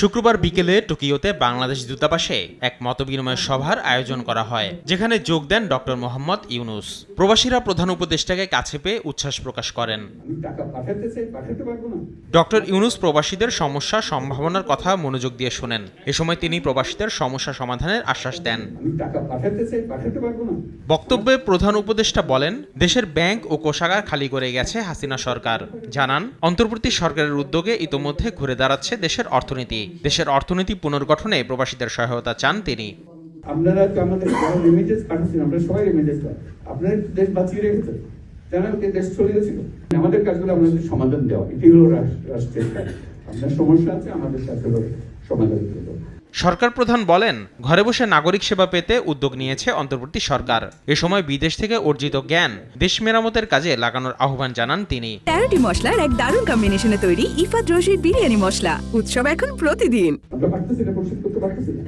শুক্রবার বিকেলে টোকিওতে বাংলাদেশ দূতাবাসে এক মতবিনিময় সভার আয়োজন করা হয় যেখানে যোগ দেন ডক্টর মোহাম্মদ ইউনুস। প্রবাসীরা প্রধান উপদেষ্টাকে কাছে পেয়ে উচ্ছ্বাস প্রকাশ করেন। ডক্টর ইউনুস প্রবাসীদের সমস্যা সম্ভাবনার কথা মনোযোগ দিয়ে শোনেন। এ সময় তিনি প্রবাসীদের সমস্যা সমাধানের আশ্বাস দেন। বক্তব্যে প্রধান উপদেষ্টা বলেন দেশের ব্যাংক ও কোষাগার খালি করে গেছে হাসিনা সরকার। জানান অন্তর্বর্তী সরকারের উদ্যোগে ইতোমধ্যে ঘুরে দাঁড়াচ্ছে দেশের অর্থনীতি। দেশের অর্থনীতি পুনর্গঠনে প্রবাসীদের সহায়তা চান তিনি। আপনারা তো আমাদের বড় রেমিটেন্স পাঠাচ্ছেন আমরা সবাই রেমিটেন্স আপনাদের দেশ বাঁচিয়ে রেখেছে জানেন দেশ চলে গেছিল আমাদের কাজগুলো আমাদের সমাধান দেওয়া। এটি হলো রাষ্ট্র- রাষ্ট্রের কাজ। আপনার সমস্যা আছে, আমাদের সাথে সমাধান দেওয়া। সরকার প্রধান বলেন ঘরে বসে নাগরিক সেবা পেতে উদ্যোগ নিয়েছে অন্তর্বর্তী সরকার। এ সময় বিদেশ থেকে অর্জিত জ্ঞান দেশ মেরামতের কাজে লাগানোর আহ্বান জানান তিনি। তেরোটি মশলার এক দারুণ কম্বিনেশনে তৈরি ইফাদ রশির বিরিয়ানি মশলা। উৎসব এখন প্রতিদিন। আমরা পারতেছি না করতে পারতেছি না।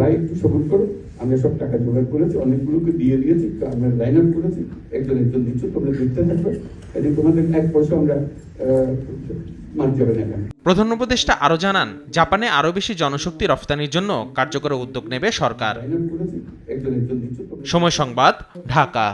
ভাই একটু সবুর করো আমরা সব টাকা জোগাড় করেছি অনেকগুলোকে দিয়ে দিয়েছি আমরা লাইন আপ করেছি একজন একজন দিচ্ছ তোমরা দেখতে থাকবে এটি তোমাদের এক পয়সা আমরা প্রধান উপদেষ্টা আরও জানান জাপানে আরও বেশি জনশক্তি রফতানির জন্য কার্যকর উদ্যোগ নেবে সরকার। সময় সংবাদ ঢাকা।